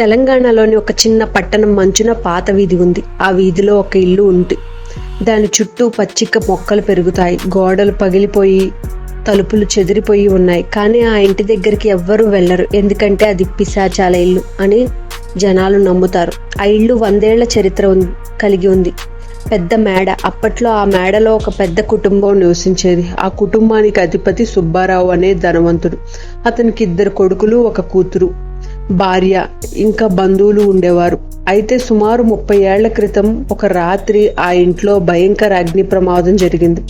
తెలంగాణలోని ఒక చిన్న పట్టణం మంచున పాత వీధి ఉంది. ఆ వీధిలో ఒక ఇల్లు ఉంది. దాని చుట్టూ పచ్చిక మొక్కలు పెరుగుతాయి. గోడలు పగిలిపోయి తలుపులు చెదిరిపోయి ఉన్నాయి. కానీ ఆ ఇంటి దగ్గరికి ఎవ్వరూ వెళ్ళరు. ఎందుకంటే అది పిశాచాల ఇల్లు అని జనాలు నమ్ముతారు. ఆ ఇల్లు వందేళ్ళ చరిత్ర ఉంది కలిగి ఉంది. పెద్ద మేడ. అప్పట్లో ఆ మేడలో ఒక పెద్ద కుటుంబం నివసించేది. ఆ కుటుంబానికి అధిపతి సుబ్బారావు అనే ధనవంతుడు. అతనికి ఇద్దరు కొడుకులు ఒక కూతురు. భార్య ఇంకా బంధువులు ఉండేవారు. అయితే సుమారు ముప్పై ఏళ్ళ క్రితం ఒక రాత్రి ఆ ఇంట్లో భయంకర అగ్ని ప్రమాదం జరిగింది.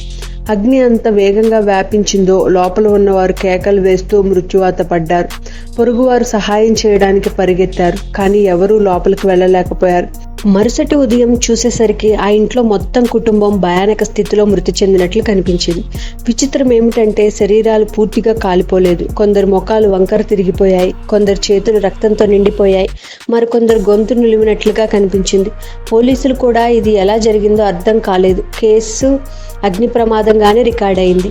అగ్ని అంత వేగంగా వ్యాపించిందో లోపల ఉన్నవారు కేకలు వేస్తూ మృత్యువాత పడ్డారు. పొరుగువారు సహాయం చేయడానికి పరిగెత్తారు కానీ ఎవరూ లోపలికి వెళ్ళలేకపోయారు. మరుసటి ఉదయం చూసేసరికి ఆ ఇంట్లో మొత్తం కుటుంబం భయానక స్థితిలో మృతి చెందినట్లు కనిపించింది. విచిత్రం ఏమిటంటే శరీరాలు పూర్తిగా కాలిపోలేదు. కొందరు ముఖాలు వంకర తిరిగిపోయాయి. కొందరు చేతులు రక్తంతో నిండిపోయాయి. మరికొందరు గొంతు నిలిమినట్లుగా కనిపించింది. పోలీసులు కూడా ఇది ఎలా జరిగిందో అర్థం కాలేదు. కేసు అగ్ని ప్రమాదంగానే రికార్డ్ అయింది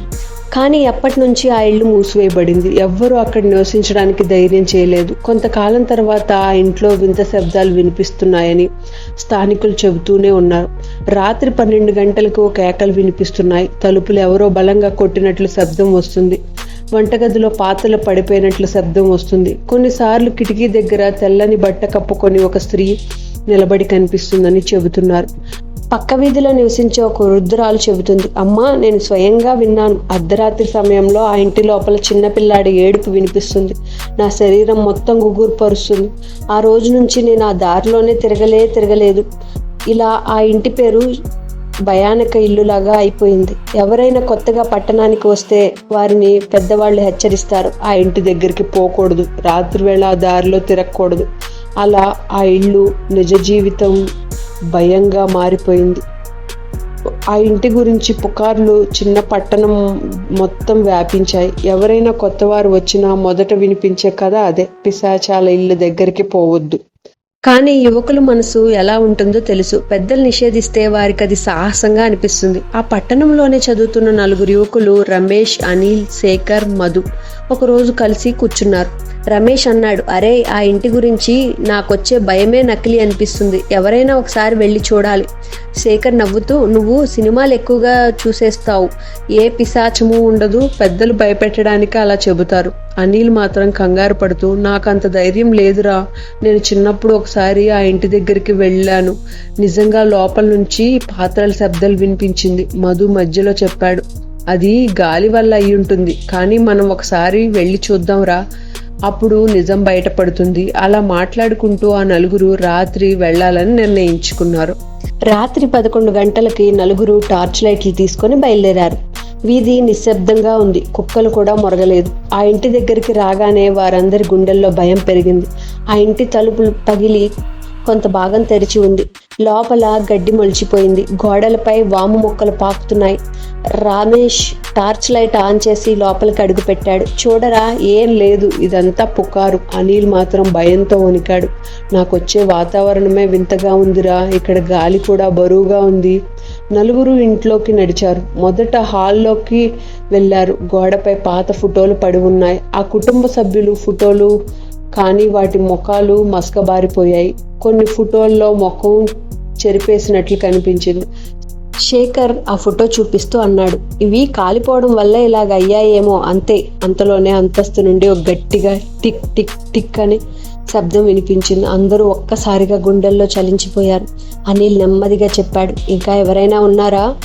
కానీ ఎప్పటి నుంచి ఆ ఇల్లు మూసివేయబడింది. ఎవ్వరూ అక్కడ నివసించడానికి ధైర్యం చేయలేదు. కొంతకాలం తర్వాత ఆ ఇంట్లో వింత శబ్దాలు వినిపిస్తున్నాయని స్థానికులు చెబుతూనే ఉన్నారు. రాత్రి పన్నెండు గంటలకు కేకలు వినిపిస్తున్నాయి. తలుపులు ఎవరో బలంగా కొట్టినట్లు శబ్దం వస్తుంది. వంటగదిలో పాత్రలు పడిపోయినట్లు శబ్దం వస్తుంది. కొన్నిసార్లు కిటికీ దగ్గర తెల్లని బట్ట కప్పుకొని ఒక స్త్రీ నిలబడి కనిపిస్తుందని చెబుతున్నారు. పక్క వీధిలో నివసించే ఒక వృద్ధురాలు చెబుతుంది అమ్మా నేను స్వయంగా విన్నాను. అర్ధరాత్రి సమయంలో ఆ ఇంటి లోపల చిన్నపిల్లాడి ఏడుపు వినిపిస్తుంది. నా శరీరం మొత్తం గుగురు పరుస్తుంది ఆ రోజు నుంచి నేను ఆ దారిలోనే తిరగలే తిరగలేదు. ఇలా ఆ ఇంటి పేరు భయానక ఇల్లులాగా అయిపోయింది. ఎవరైనా కొత్తగా పట్టణానికి వస్తే వారిని పెద్దవాళ్ళు హెచ్చరిస్తారు. ఆ ఇంటి దగ్గరికి పోకూడదు. రాత్రివేళ ఆ దారిలో తిరగకూడదు. అలా ఆ ఇల్లు నిజ జీవితం భయంగా మారిపోయింది. ఆ ఇంటి గురించి పుకార్లు చిన్న పట్టణం మొత్తం వ్యాపించాయి. ఎవరైనా కొత్తవారు వచ్చినా మొదట వినిపించే కథ అదే. పిశాచాల ఇల్లు దగ్గరికి పోవద్దు. కానీ యువకుల మనసు ఎలా ఉంటుందో తెలుసు. పెద్దలు నిషేధిస్తే వారికి అది సాహసంగా అనిపిస్తుంది. ఆ పట్టణంలోనే చదువుతున్న నలుగురు యువకులు రమేష్ అనిల్ శేఖర్ మధు. ఒకరోజు కలిసి కూర్చున్నారు. రమేష్ అన్నాడు అరే ఆ ఇంటి గురించి నాకొచ్చే భయమే నకిలీ అనిపిస్తుంది. ఎవరైనా ఒకసారి వెళ్ళి చూడాలి. శేఖర్ నవ్వుతూ నువ్వు సినిమాలు ఎక్కువగా చూసేస్తావు. ఏ పిశాచము ఉండదు. పెద్దలు భయపెట్టడానికి అలా చెబుతారు. అనిల్ మాత్రం కంగారు పడుతూ నాకు అంత ధైర్యం లేదురా. నేను చిన్నప్పుడు ఒకసారి ఆ ఇంటి దగ్గరికి వెళ్ళాను. నిజంగా లోపల నుంచి పాత్రల శబ్దాలు వినిపించింది. మధు మధ్యలో చెప్పాడు అది గాలి వల్ల అయి ఉంటుంది. కానీ మనం ఒకసారి వెళ్ళి చూద్దాంరా అప్పుడు నిజం బయటపడుతుంది. అలా మాట్లాడుకుంటూ ఆ నలుగురు రాత్రి వెళ్ళాలని నిర్ణయించుకున్నారు. రాత్రి పదకొండు గంటలకి నలుగురు టార్చ్ లైట్లు తీసుకొని బయలుదేరారు. వీధి నిశ్శబ్దంగా ఉంది. కుక్కలు కూడా మొరగలేదు. ఆ ఇంటి దగ్గరికి రాగానే వారందరి గుండెల్లో భయం పెరిగింది. ఆ ఇంటి తలుపులు పగిలి కొంత భాగం తెరిచి ఉంది. లోపల గడ్డి మొలిచిపోయింది. గోడలపై వాము మొక్కలు పాకుతున్నాయి. రామేష్ టార్చ్ లైట్ ఆన్ చేసి లోపలికి అడుగు పెట్టాడు. చూడరా ఏం లేదు. ఇదంతా పుకారు. అనిల్ మాత్రం భయంతో వణికాడు. నాకొచ్చే వాతావరణమే వింతగా ఉందిరా. ఇక్కడ గాలి కూడా బరువుగా ఉంది. నలుగురు ఇంట్లోకి నడిచారు. మొదట హాల్లోకి వెళ్ళారు. గోడపై పాత ఫోటోలు పడి ఉన్నాయి. ఆ కుటుంబ సభ్యులు ఫోటోలు కానీ వాటి ముఖాలు మసకబారిపోయాయి. కొన్ని ఫోటోల్లో ముఖం చెరిపేసినట్లు కనిపించింది. శేఖర్ ఆ ఫోటో చూపిస్తూ అన్నాడు ఇవి కాలిపోవడం వల్ల ఇలాగ అయ్యాయేమో అంతే. అంతలోనే అంతస్తు నుండి ఒక గట్టిగా టిక్ టిక్ టిక్ అని శబ్దం వినిపించింది. అందరూ ఒక్కసారిగా గుండెల్లో చలించిపోయారు. అనిల్ నెమ్మదిగా చెప్పాడు ఇంకా ఎవరైనా ఉన్నారా?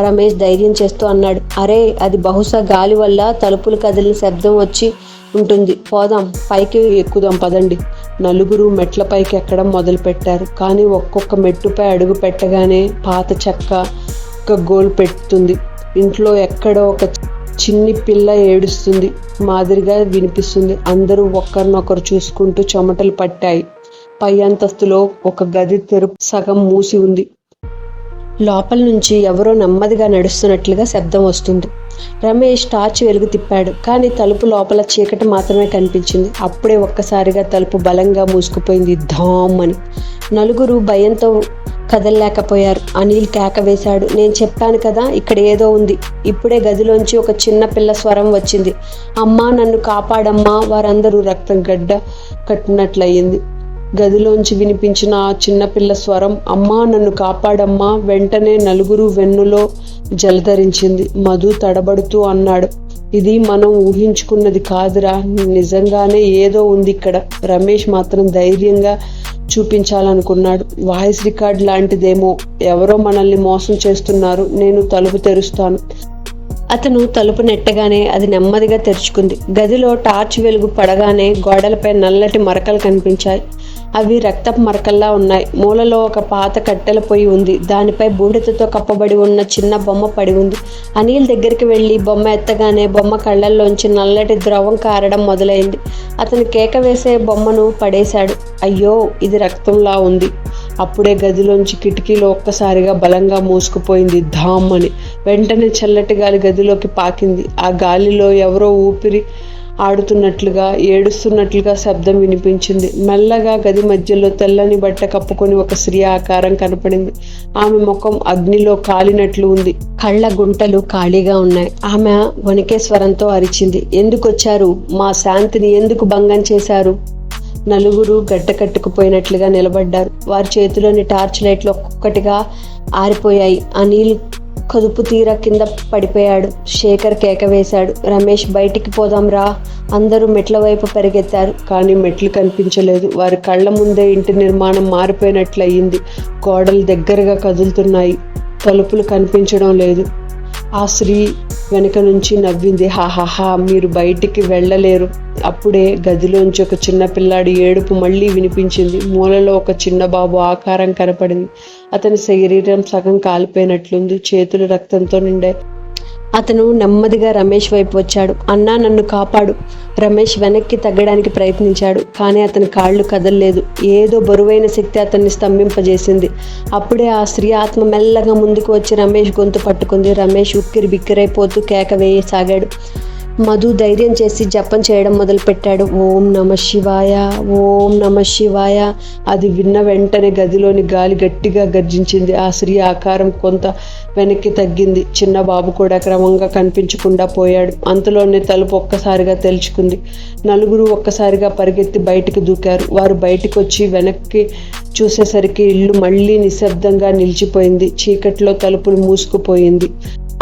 రమేష్ ధైర్యం చేస్తూ అన్నాడు అరే అది బహుశా గాలి వల్ల తలుపులు కదిలిన శబ్దం వచ్చి ఉంటుంది. పోదాం పైకి ఎక్కుదాం పదండి. నలుగురు మెట్లపైకి ఎక్కడం మొదలుపెట్టారు. కానీ ఒక్కొక్క మెట్టుపై అడుగు పెట్టగానే పాత చెక్క ఒక గోల్ పెడుతుంది ఇంట్లో ఎక్కడో ఒక చిన్ని పిల్ల ఏడుస్తుంది. మాదిరిగా వినిపిస్తుంది. అందరూ ఒకరినొకరు చూసుకుంటూ చెమటలు పట్టాయి. పై అంతస్తులో ఒక గది తెరుపు సగం మూసి ఉంది. లోపల నుంచి ఎవరో నెమ్మదిగా నడుస్తున్నట్లుగా శబ్దం వస్తుంది. రమేష్ టార్చ్ వెలుగు తిప్పాడు. కానీ తలుపు లోపల చీకటి మాత్రమే కనిపించింది. అప్పుడే ఒక్కసారిగా తలుపు బలంగా మూసుకుపోయింది ధామ్ అని. నలుగురు భయంతో కదలలేకపోయారు. అనిల్ కేక వేశాడు. నేను చెప్పాను కదా ఇక్కడ ఏదో ఉంది. ఇప్పుడే గదిలోంచి ఒక చిన్న పిల్ల స్వరం వచ్చింది. అమ్మా నన్ను కాపాడమ్మా. వారందరూ రక్తం గడ్డ కట్టినట్లయింది. గదిలోంచి వినిపించిన ఆ చిన్నపిల్ల స్వరం అమ్మా నన్ను కాపాడమ్మా. వెంటనే నలుగురు వెన్నులో జలధరించింది. మధు తడబడుతూ అన్నాడు ఇది మనం ఊహించుకున్నది కాదురా. నిజంగానే ఏదో ఉంది ఇక్కడ. రమేష్ మాత్రం ధైర్యంగా చూపించాలనుకున్నాడు. Voice record లాంటిదేమో. ఎవరో మనల్ని మోసం చేస్తున్నారు. నేను తలుపు తెరుస్తాను. అతను తలుపు నెట్టగానే అది నెమ్మదిగా తెరుచుకుంది. గదిలో టార్చ్ వెలుగు పడగానే గోడలపై నల్లటి మరకలు కనిపించాయి. అవి రక్తపు మరకల్లా ఉన్నాయి. మూలలో ఒక పాత కట్టెల పొయ్యి ఉంది. దానిపై బూడిదతో కప్పబడి ఉన్న చిన్న బొమ్మ పడి ఉంది. అనిల్ దగ్గరికి వెళ్ళి బొమ్మ ఎత్తగానే బొమ్మ కళ్ళల్లోంచి నల్లటి ద్రవం కారడం మొదలైంది. అతను కేక వేసే బొమ్మను పడేశాడు. అయ్యో ఇది రక్తంలా ఉంది. అప్పుడే గదిలోంచి కిటికీలో ఒక్కసారిగా బలంగా మూసుకుపోయింది. ధామ్ అని వెంటనే చల్లటి గాలి గదిలోకి పాకింది. ఆ గాలిలో ఎవరో ఊపిరి ఆడుతున్నట్లుగా ఏడుస్తున్నట్లుగా శబ్దం వినిపించింది. మెల్లగా గది మధ్యలో తెల్లని బట్ట కప్పుకొని ఒక స్త్రీ ఆకారం కనపడింది. ఆమె ముఖం అగ్నిలో కాలినట్లు ఉంది. కళ్ళ గుంటలు ఖాళీగా ఉన్నాయి. ఆమె వణికే స్వరంతో అరిచింది. ఎందుకు వచ్చారు మా శాంతిని ఎందుకు భంగం చేశారు? నలుగురు గడ్డ కట్టుకుపోయినట్లుగా నిలబడ్డారు. వారి చేతిలోని టార్చ్ లైట్లు ఒక్కొక్కటిగా ఆరిపోయాయి. అనిల్ కదుపు తీర కింద పడిపోయాడు. శేఖర్ కేక వేశాడు. రమేష్ బయటికి పోదాం రా. అందరూ మెట్ల వైపు పరిగెత్తారు. కానీ మెట్లు కనిపించలేదు. వారి కళ్ళ ముందే ఇంటి నిర్మాణం మారిపోయినట్లయింది. గోడలు దగ్గరగా కదులుతున్నాయి. తలుపులు కనిపించడం లేదు. ఆ స్త్రీ వెనక నుంచి నవ్వింది హాహాహా మీరు బయటికి వెళ్ళలేరు. అప్పుడే గదిలోంచి ఒక చిన్న పిల్లాడి ఏడుపు మళ్ళీ వినిపించింది. మూలలో ఒక చిన్న బాబు ఆకారం కనపడింది. అతని శరీరం సగం కాలిపోయినట్లుంది. చేతులు రక్తంతో నిండాయి. అతను నెమ్మదిగా రమేష్ వైపు వచ్చాడు. అన్నా నన్ను కాపాడు. రమేష్ వెనక్కి తగ్గడానికి ప్రయత్నించాడు కానీ అతని కాళ్ళు కదలలేదు. ఏదో బరువైన శక్తి అతన్ని స్తంభింపజేసింది. అప్పుడే ఆ స్త్రీ ఆత్మ మెల్లగా ముందుకు వచ్చి రమేష్ గొంతు పట్టుకుంది. రమేష్ ఉక్కిరి బిక్కిరైపోతూ కేక వేయసాగాడు. మధు ధైర్యం చేసి జపం చేయడం మొదలుపెట్టాడు. ఓం నమ శివాయ ఓం నమ శివాయ. అది విన్న వెంటనే గదిలోని గాలి గట్టిగా గర్జించింది. ఆ స్త్రీ ఆకారం కొంత వెనక్కి తగ్గింది. చిన్న బాబు కూడా క్రమంగా కనిపించకుండా పోయాడు. అంతలోనే తలుపు ఒక్కసారిగా తెరుచుకుంది నలుగురు ఒక్కసారిగా పరిగెత్తి బయటికి దూకారు. వారు బయటకు వచ్చి వెనక్కి చూసేసరికి ఇల్లు మళ్ళీ నిశ్శబ్దంగా నిలిచిపోయింది. చీకట్లో తలుపులు మూసుకుపోయింది.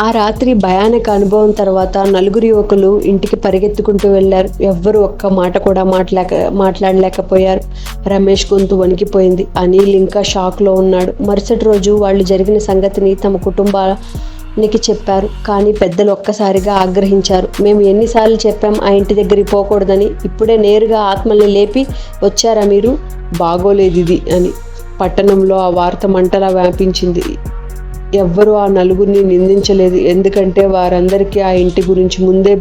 ఆ రాత్రి భయానక అనుభవం తర్వాత నలుగురు యువకులు ఇంటికి పరిగెత్తుకుంటూ వెళ్ళారు ఎవ్వరు ఒక్క మాట కూడా మాట్లాక మాట్లాడలేకపోయారు. రమేష్ గొంతు వణికిపోయింది. అనిల్ ఇంకా షాక్లో ఉన్నాడు. మరుసటి రోజు వాళ్ళు జరిగిన సంగతిని తమ కుటుంబానికి చెప్పారు. కానీ పెద్దలు ఒక్కసారిగా ఆగ్రహించారు. మేము ఎన్నిసార్లు చెప్పాం ఆ ఇంటి దగ్గరికి పోకూడదని. ఇప్పుడే నేరుగా ఆత్మల్ని లేపి వచ్చారా మీరు? బాగోలేదు ఇది అని పట్టణంలో ఆ వార్త మంటలా వ్యాపించింది. ఎవ్వరూ ఆ నలుగురిని నిందించలేదు. ఎందుకంటే వారందరికీ ఆ ఇంటి గురించి ముందే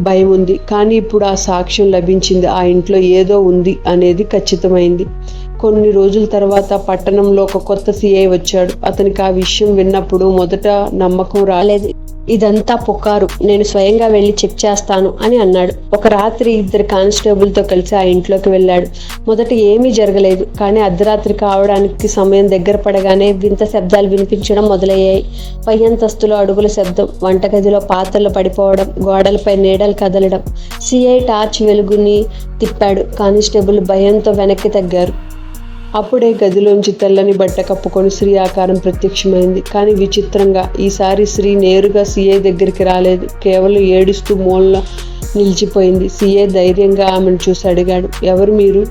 భయం ఉంది. కానీ ఇప్పుడు ఆ సాక్ష్యం లభించింది. ఆ ఇంట్లో ఏదో ఉంది అనేది ఖచ్చితమైంది. కొన్ని రోజుల తర్వాత పట్టణంలో ఒక కొత్త సిఐ వచ్చాడు. అతనికి ఆ విషయం విన్నప్పుడు మొదట నమ్మకం రాలేదు. ఇదంతా పుకారు. నేను స్వయంగా వెళ్ళి చెక్ చేస్తాను అని అన్నాడు. ఒక రాత్రి ఇద్దరు కానిస్టేబుల్తో కలిసి ఆ ఇంట్లోకి వెళ్ళాడు. మొదట ఏమీ జరగలేదు కానీ అర్ధరాత్రి కావడానికి సమయం దగ్గర పడగానే వింత శబ్దాలు వినిపించడం మొదలయ్యాయి. పై అంతస్తులో అడుగుల శబ్దం వంటగదిలో పాత్రలు పడిపోవడం గోడలపై నీడలు కదలడం. సిఐ టార్చ్ వెలుగుని తిప్పాడు. కానిస్టేబుల్ భయంతో వెనక్కి తగ్గారు. అప్పుడే గదిలోంచి తెల్లని బట్ట కప్పుకొని శ్రీ ఆకారం ప్రత్యక్షమైంది. కానీ విచిత్రంగా ఈసారి శ్రీ నేరుగా సీఏ దగ్గరికి రాలేదు. కేవలం ఏడుస్తూ మూల నిలిచిపోయింది. సీఏ ధైర్యంగా ఆమెను చూసి అడిగాడు ఎవరు మీరు?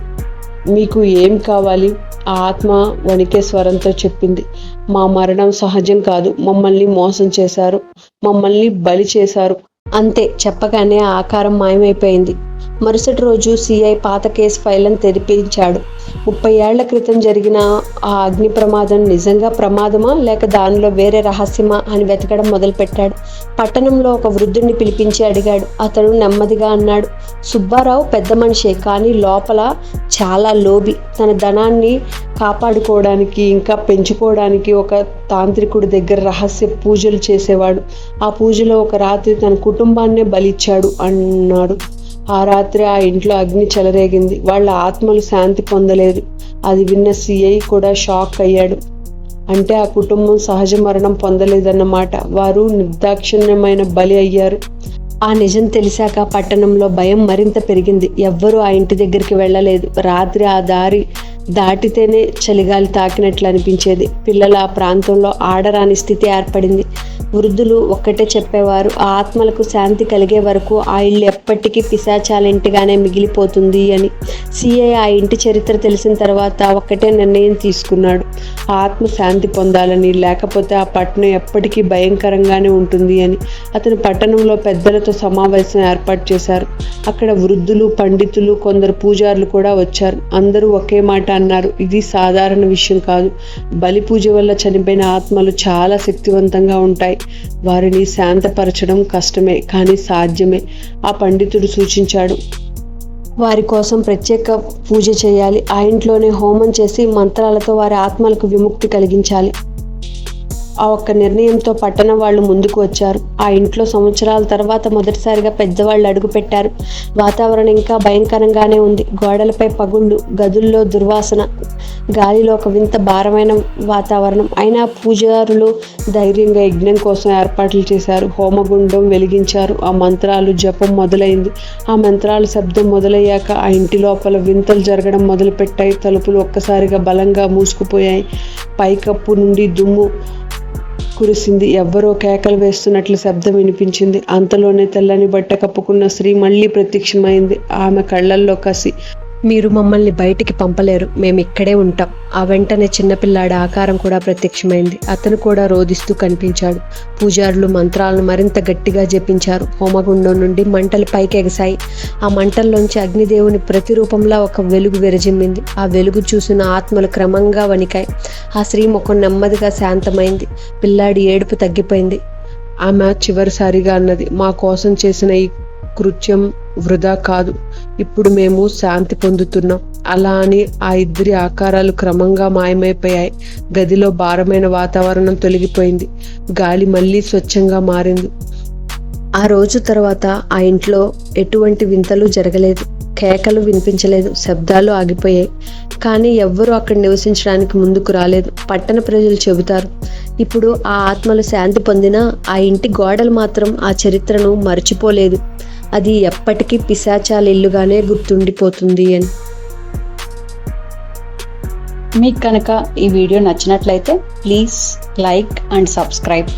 మీకు ఏం కావాలి? ఆ ఆత్మ వణికే స్వరంతో చెప్పింది మా మరణం సహజం కాదు. మమ్మల్ని మోసం చేశారు. మమ్మల్ని బలి చేశారు. అంతే చెప్పగానే ఆకారం మాయమైపోయింది. మరుసటి రోజు సిఐ పాత కేసు ఫైల్ను తెరిపించాడు. ముప్పై ఏళ్ళ క్రితం జరిగిన ఆ అగ్ని ప్రమాదం నిజంగా ప్రమాదమా? లేక దానిలో వేరే రహస్యమా? అని వెతకడం మొదలుపెట్టాడు. పట్టణంలో ఒక వృద్ధుడిని పిలిపించి అడిగాడు. అతడు నెమ్మదిగా అన్నాడు సుబ్బారావు పెద్ద మనిషే కానీ లోపల చాలా లోబి. తన ధనాన్ని కాపాడుకోవడానికి ఇంకా పెంచుకోవడానికి ఒక తాంత్రికుడి దగ్గర రహస్య పూజలు చేసేవాడు. ఆ పూజలో ఒక రాత్రి తన కుటుంబాన్నే బలిచ్చాడు అన్నాడు. ఆ రాత్రి ఆ ఇంట్లో అగ్ని చెలరేగింది. వాళ్ళ ఆత్మలు శాంతి పొందలేదు. అది విన్న సిఐ కూడా షాక్ అయ్యాడు. అంటే ఆ కుటుంబం సహజ మరణం పొందలేదన్నమాట వారు నిర్దాక్షిణ్యమైన బలి అయ్యారు. ఆ నిజం తెలిసాక పట్టణంలో భయం మరింత పెరిగింది. ఎవ్వరూ ఆ ఇంటి దగ్గరికి వెళ్ళలేదు. రాత్రి ఆ దారి దాటితేనే చలిగాలి తాకినట్లు అనిపించేది. పిల్లల ఆ ప్రాంతంలో ఆడరాని స్థితి ఏర్పడింది. వృద్ధులు ఒక్కటే చెప్పేవారు ఆ ఆత్మలకు శాంతి కలిగే వరకు ఆ ఇల్లు ఎప్పటికీ పిశాచాలింటిగానే మిగిలిపోతుంది అని. సిఐ ఆ ఇంటి చరిత్ర తెలిసిన తర్వాత ఒక్కటే నిర్ణయం తీసుకున్నాడు. ఆ ఆత్మ శాంతి పొందాలని లేకపోతే ఆ పట్టణం ఎప్పటికీ భయంకరంగానే ఉంటుంది అని. అతను పట్టణంలో పెద్దలతో సమావేశం ఏర్పాటు చేశారు. అక్కడ వృద్ధులు పండితులు కొందరు పూజారులు కూడా వచ్చారు. అందరూ ఒకే మాట అన్నారు. ఇది సాధారణ విషయం కాదు. బలి పూజ వల్ల చనిపోయిన ఆత్మలు చాలా శక్తివంతంగా ఉంటాయి. వారిని శాంతపరచడం కష్టమే కానీ సాధ్యమే ఆ పండితుడు సూచించాడు. వారి కోసం ప్రత్యేక పూజ చేయాలి. ఆ ఇంట్లోనే హోమం చేసి మంత్రాలతో వారి ఆత్మలకు విముక్తి కలిగించాలి. ఆ ఒక్క నిర్ణయంతో పట్టణ వాళ్ళు ముందుకు వచ్చారు. ఆ ఇంట్లో సంవత్సరాల తర్వాత మొదటిసారిగా పెద్దవాళ్ళు అడుగు పెట్టారు. వాతావరణం ఇంకా భయంకరంగానే ఉంది. గోడలపై పగుళ్ళు గదుల్లో దుర్వాసన గాలిలో ఒక వింత భారమైన వాతావరణం. అయినా పూజారులు ధైర్యంగా యజ్ఞం కోసం ఏర్పాట్లు చేశారు. హోమగుండం వెలిగించారు. ఆ మంత్రాలు జపం మొదలైంది. ఆ మంత్రాలు శబ్దం మొదలయ్యాక ఆ ఇంటి లోపల వింతలు జరగడం మొదలుపెట్టాయి. తలుపులు ఒక్కసారిగా బలంగా మూసుకుపోయాయి. పైకప్పు నుండి దుమ్ము కురిసింది. ఎవ్వరో కేకలు వేస్తున్నట్లు శబ్దం వినిపించింది. అంతలోనే తెల్లని బట్ట కప్పుకున్న స్త్రీ మళ్ళీ ప్రత్యక్షమైంది. ఆమె కళ్ళల్లో కసి మీరు మమ్మల్ని బయటికి పంపలేరు. మేము ఇక్కడే ఉంటాం. ఆ వెంటనే చిన్నపిల్లాడి ఆకారం కూడా ప్రత్యక్షమైంది. అతను కూడా రోదిస్తూ కనిపించాడు. పూజారులు మంత్రాలను మరింత గట్టిగా జపించారు. హోమగుండం నుండి మంటలు పైకి ఎగసాయి ఆ మంటల్లోంచి అగ్నిదేవుని ప్రతిరూపంలా ఒక వెలుగు విరజిమ్మింది. ఆ వెలుగు చూసిన ఆత్మలు క్రమంగా వణికాయి. ఆ స్త్రీ ముఖం నెమ్మదిగా శాంతమైంది. పిల్లాడి ఏడుపు తగ్గిపోయింది. ఆమె చివరిసారిగా అన్నది మా కోసం చేసిన ఈ కృత్యం వృధా కాదు. ఇప్పుడు మేము శాంతి పొందుతున్నాం. అలా అని ఆ ఇద్దరి ఆకారాలు క్రమంగా మాయమైపోయాయి. గదిలో భారమైన వాతావరణం తొలగిపోయింది. గాలి మళ్ళీ స్వచ్ఛంగా మారింది. ఆ రోజు తర్వాత ఆ ఇంట్లో ఎటువంటి వింతలు జరగలేదు. కేకలు వినిపించలేదు. శబ్దాలు ఆగిపోయాయి. కానీ ఎవ్వరూ అక్కడ నివసించడానికి ముందుకు రాలేదు. పట్టణ ప్రజలు చెబుతారు. ఇప్పుడు ఆ ఆత్మలు శాంతి పొందినా ఆ ఇంటి గోడలు మాత్రం ఆ చరిత్రను మర్చిపోలేదు. అది ఎప్పటికీ పిశాచాల ఇల్లుగానే గుర్తుండిపోతుంది అని. మీకు కనుక ఈ వీడియో నచ్చినట్లయితే ప్లీజ్ లైక్ అండ్ సబ్స్క్రైబ్.